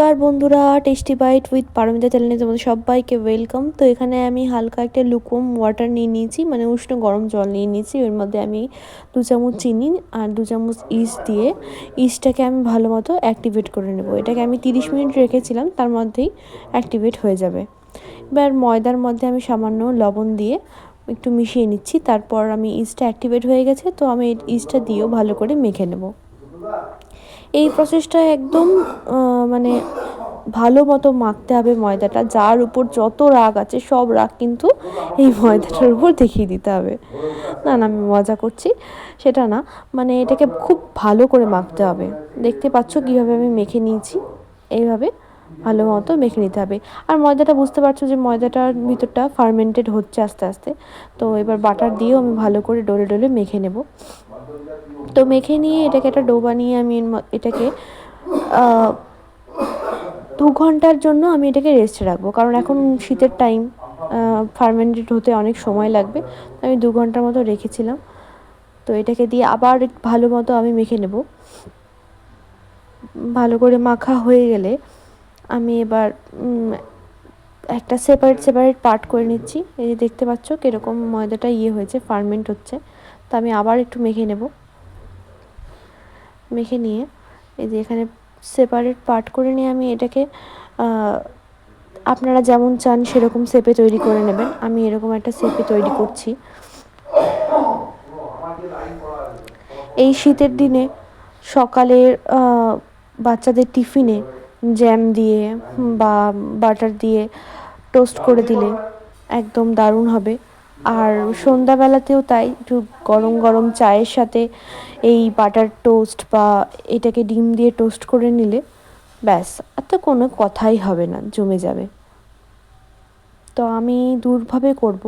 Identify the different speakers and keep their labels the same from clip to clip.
Speaker 1: নমস্কার বন্ধুরা tasty byte with Paromita চ্যানেলে তোমাদের সবাইকে ওয়েলকাম তো এখানে আমি হালকা একটা লুকোম ওয়াটার নিয়ে নিয়েছি মানে উষ্ণ গরম জল নিয়ে নিয়েছি। এর মধ্যে আমি দু চামচ চিনি আর দু চামচ ইস্ট দিয়ে ইস্টটাকে আমি ভালো মতো অ্যাক্টিভেট করে নেব। এটাকে আমি তিরিশ মিনিট রেখেছিলাম, তার মধ্যেই অ্যাক্টিভেট হয়ে যাবে। এবার ময়দার মধ্যে আমি সামান্য লবণ দিয়ে একটু মিশিয়ে নিচ্ছি, তারপর আমি ইস্টটা অ্যাক্টিভেট হয়ে গেছে, তো আমি ইস্টটা দিয়েও ভালো করে মেখে নেব। এই প্রসেসটা একদম মানে ভালো মতো মাখতে হবে ময়দাটা। যার উপর যত রাগ আছে, সব রাগ কিন্তু এই ময়দাটার উপর দেখিয়ে দিতে হবে। না না, আমি মজা করছি, সেটা না। মানে এটাকে খুব ভালো করে মাখতে হবে। দেখতে পাচ্ছ কীভাবে আমি মেখে নিয়েছি। এইভাবে ভালো মতো মেখে নিতে হবে। আর ময়দাটা বুঝতে পারছ যে ময়দাটার ভিতরটা ফার্মেন্টেড হচ্ছে আস্তে আস্তে। তো এবার বাটার দিয়েও আমি ভালো করে ডোলে ডলে মেখে নেব। তো মেখে নিয়ে এটাকে একটা ডো বানিয়ে আমি এটাকে দু ঘণ্টার জন্য আমি এটাকে রেস্টে রাখব। কারণ এখন শীতের টাইম ফার্মেন্টেড হতে অনেক সময় লাগবে। আমি দু ঘণ্টার মতো রেখেছিলাম। তো এটাকে দিয়ে আবার ভালো মতো আমি মেখে নেব। ভালো করে মাখা হয়ে গেলে আমি এবার একটা সেপারেট সেপারেট পার্ট করে নিচ্ছি। এই যে দেখতে পাচ্ছ কীরকম ময়দাটা ইয়ে হয়েছে ফার্মেন্ট হচ্ছে। তো আমি আবার একটু মেখে নেব। মেখে নিয়ে এই যে এখানে সেপারেট পার্ট করে নিয়ে আমি এটাকে আপনারা যেমন চান সেরকম সেপে তৈরি করে নেবেন। আমি এরকম একটা সেপে তৈরি করছি। এই শীতের দিনে সকালের বাচ্চাদের টিফিনে জ্যাম দিয়ে, বা বাটার দিয়ে টোস্ট করে দিলে একদম দারুণ হবে। আর সন্ধ্যাবেলাতেও তাই, একটু গরম গরম চায়ের সাথে এই বাটার টোস্ট বা এটাকে ডিম দিয়ে টোস্ট করে নিলে, ব্যাস, আর তো কোনো কথাই হবে না, জমে যাবে। তো আমি দূরভাবে করব,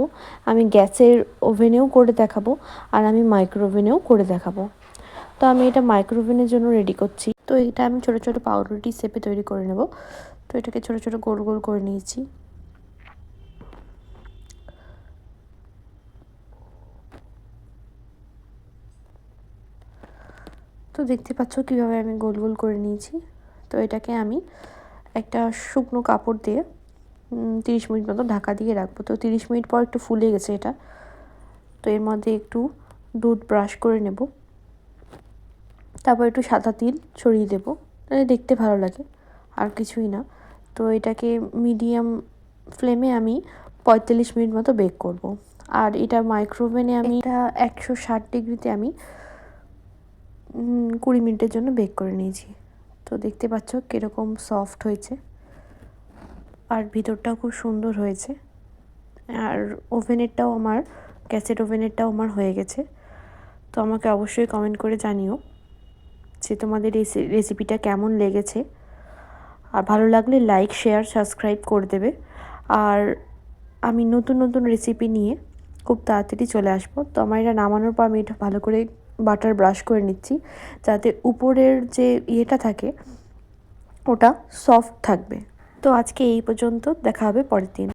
Speaker 1: আমি গ্যাসের ওভেনেও করে দেখাবো, আর আমি মাইক্রো ওভেনেও করে দেখাবো। তো আমি এটা মাইক্রো ওভেনের জন্য রেডি করছি। তো এটা আমি ছোটো ছোটো পাউরুটি শেপে তৈরি করে নেব। তো এটাকে ছোটো ছোটো গোল গোল করে নিয়েছি। তো দেখতে পাচ্ছ কীভাবে আমি গোল গোল করে নিয়েছি। তো এটাকে আমি একটা শুকনো কাপড় দিয়ে তিরিশ মিনিট মতো ঢাকা দিয়ে রাখব। তো তিরিশ মিনিট পর একটু ফুলে গেছে এটা। তো এর মধ্যে একটু দুধ ব্রাশ করে নেব। তারপর একটু সাদা তিল ছড়িয়ে দেবো। দেখতে ভালো লাগে, আর কিছুই না। তো এটাকে মিডিয়াম ফ্লেমে আমি পঁয়তাল্লিশ মিনিট মতো বেক করব। আর এটা মাইক্রোওভেনে আমি এটা একশো ষাট ডিগ্রিতে আমি কুড়ি মিনিটের জন্য বেক করে নিয়েছি। তো দেখতে পাচ্ছ কীরকম সফট হয়েছে। আর ভিতরটাও খুব সুন্দর হয়েছে। আর ওভেনেরটাও আমার গ্যাসের ওভেনেরটাও আমার হয়ে গেছে। তো আমাকে অবশ্যই কমেন্ট করে জানিও। যে তোমাদের রেসিপিটা কেমন লেগেছে। আর ভালো লাগলে লাইক শেয়ার সাবস্ক্রাইব করে দেবে। আর আমি নতুন নতুন রেসিপি নিয়ে খুব তাড়াতাড়ি চলে আসব। তো আমার এটা নামানোর পর আমি এটা ভালো করে বাটার ব্রাশ করে নিচ্ছি, যাতে উপরের যে ইয়েটা থাকে, ওটা সফট থাকবে। তো আজকে এই পর্যন্ত দেখা হবে পরের দিন।